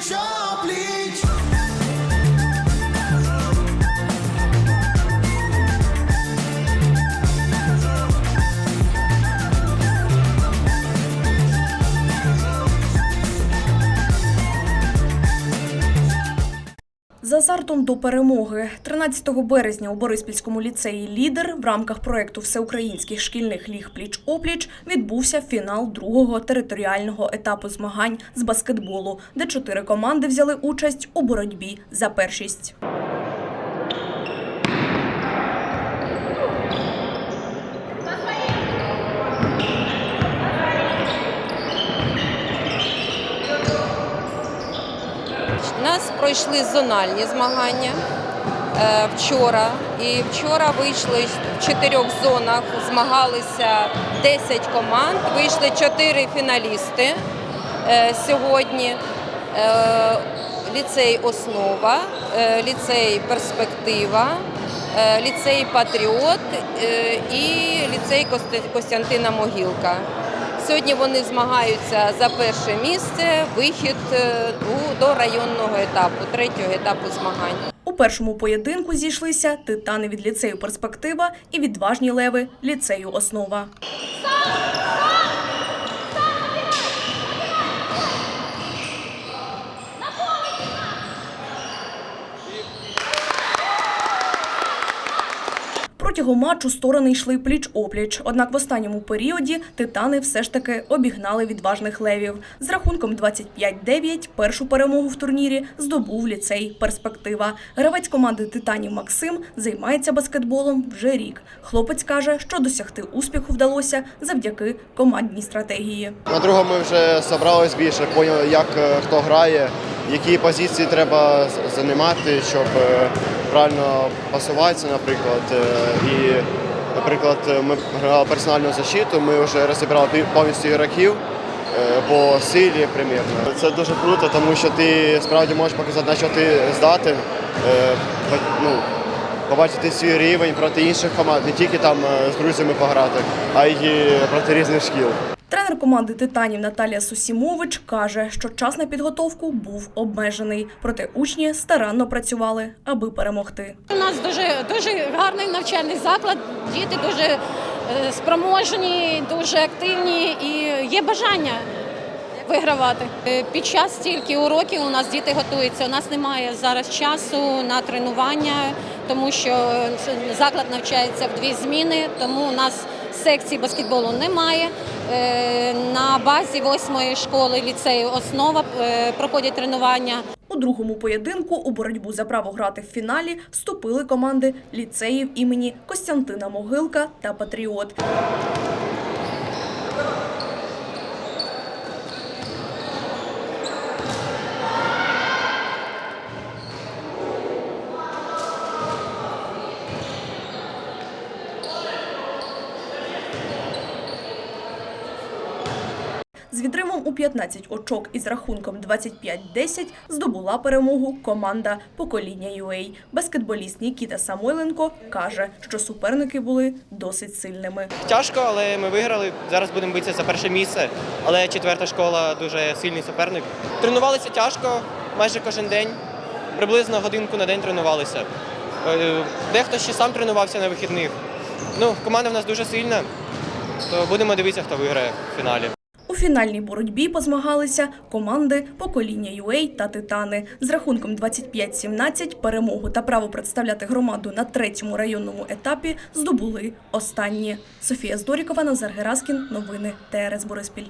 пліч З азартом до перемоги 13 березня у Бориспільському ліцеї Лідер в рамках проекту Всеукраїнських шкільних ліг пліч опліч відбувся фінал другого територіального етапу змагань з баскетболу, де чотири команди взяли участь у боротьбі за першість. У нас пройшли зональні змагання е, вчора. І вчора вийшли в чотирьох зонах, змагалися 10 команд, вийшли 4 фіналісти е, сьогодні. Е, Ліцей Основа, ліцей Перспектива, ліцей Патріот і ліцей Костянтина Могилка. Сьогодні вони змагаються за перше місце, вихід е, до районного етапу, третього етапу змагань. У першому поєдинку зійшлися титани від ліцею Перспектива і відважні леви ліцею Основа. Протягом матчу сторони йшли пліч-опліч. Однак в останньому періоді титани все ж таки обігнали відважних левів. З рахунком 25-9 першу перемогу в турнірі здобув ліцей Перспектива. Гравець команди титанів Максим займається баскетболом вже рік. Хлопець каже, що досягти успіху вдалося завдяки командній стратегії. На другому ми вже зібрались більше, поняли, як е, хто грає, які позиції треба займати, щоб е, правильно пасуватися, наприклад. Е, І, наприклад, ми грали персональну защиту, ми вже розібрали повністю ігроків е, по силі примірно. Це дуже круто, тому що ти справді можеш показати, на що ти здати, е, ну, побачити свій рівень проти інших команд, не тільки там з друзями пограти, а й проти різних шкіл. Тренер команди титанів Наталія Сусімович каже, що час на підготовку був обмежений, проте учні старанно працювали, аби перемогти. У нас дуже дуже гарний навчальний заклад. Діти дуже е, спроможні, дуже активні і є бажання вигравати. Е, Під час стільки уроків у нас діти готуються. У нас немає зараз часу на тренування, тому що заклад навчається в дві зміни, тому у нас секції баскетболу немає. Е, На базі восьмої школи ліцею основа е, проходять тренування. У другому поєдинку у боротьбу за право грати в фіналі вступили команди ліцеїв імені Костянтина Могилка та Патріот. З відривом у 15 очок із рахунком 25-10 здобула перемогу команда покоління UA. Баскетболіст Нікіта Самойленко каже, що суперники були досить сильними. Тяжко, але ми виграли. Зараз будемо битися за перше місце. Але четверта школа дуже сильний суперник. Тренувалися тяжко майже кожен день. Приблизно годинку на день тренувалися. Е, Дехто ще сам тренувався на вихідних. Ну, команда в нас дуже сильна, то будемо дивитися, хто виграє в фіналі. Фінальній боротьбі позмагалися команди покоління UA та Титани. З рахунком 25-17 перемогу та право представляти громаду на третьому районному етапі здобули останні. Софія Здорікова, Назар Гераскін. Новини ТРС Бориспіль.